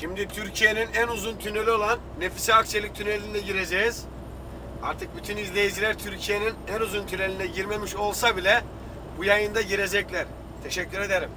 Şimdi Türkiye'nin en uzun tüneli olan Nefise Akçelik Tüneli'ne gireceğiz. Artık bütün izleyiciler Türkiye'nin en uzun tüneline girmemiş olsa bile bu yayında girecekler. Teşekkür ederim.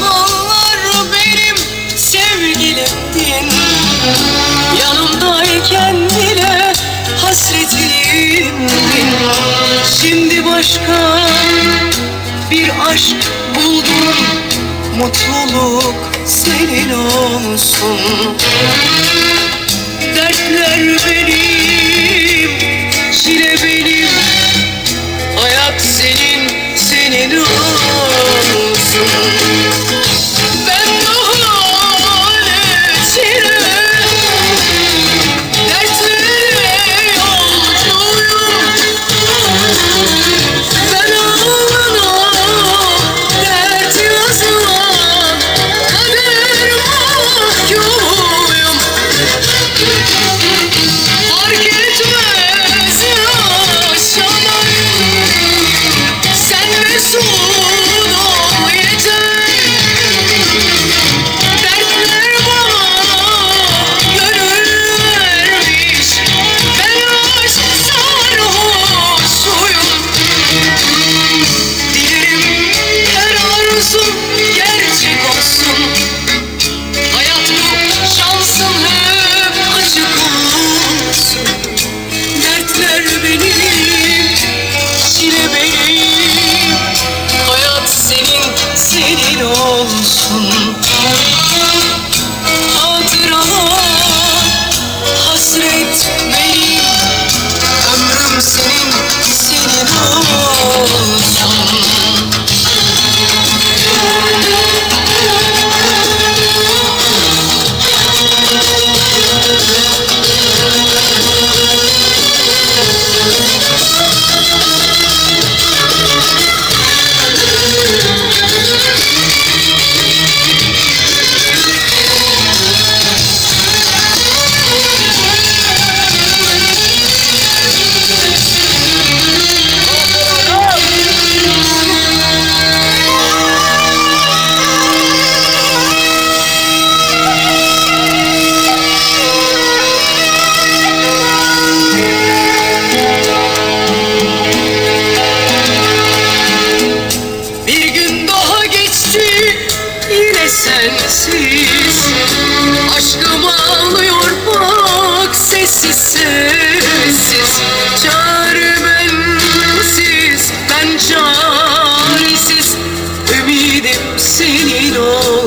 olanlar benim sevgilimdin Yanımdayken bile hasretimdin Şimdi başka bir aşk buldum. Mutluluk senin olsun. Dertler benim arzum gerçek olsun. Hayat bu şansın hep açık olsun. Dertler benim, çile benim Hayat senin, senin olsun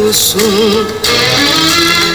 olsun Sana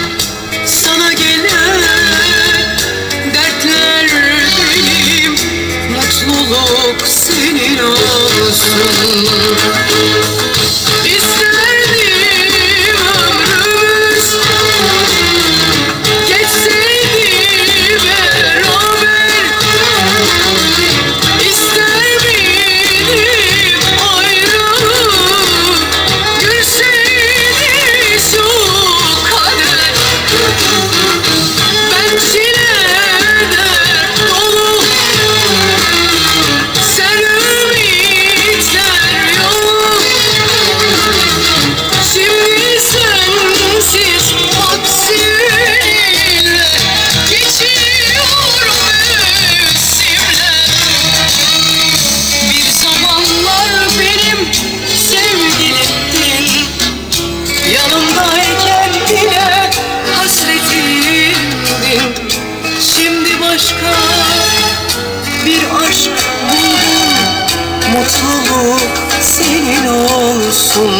Mutluluk senin olsun.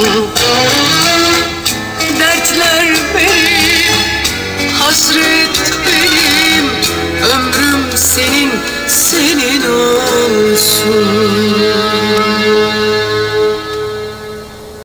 Dertler benim, hasret benim Ömrüm senin, senin olsun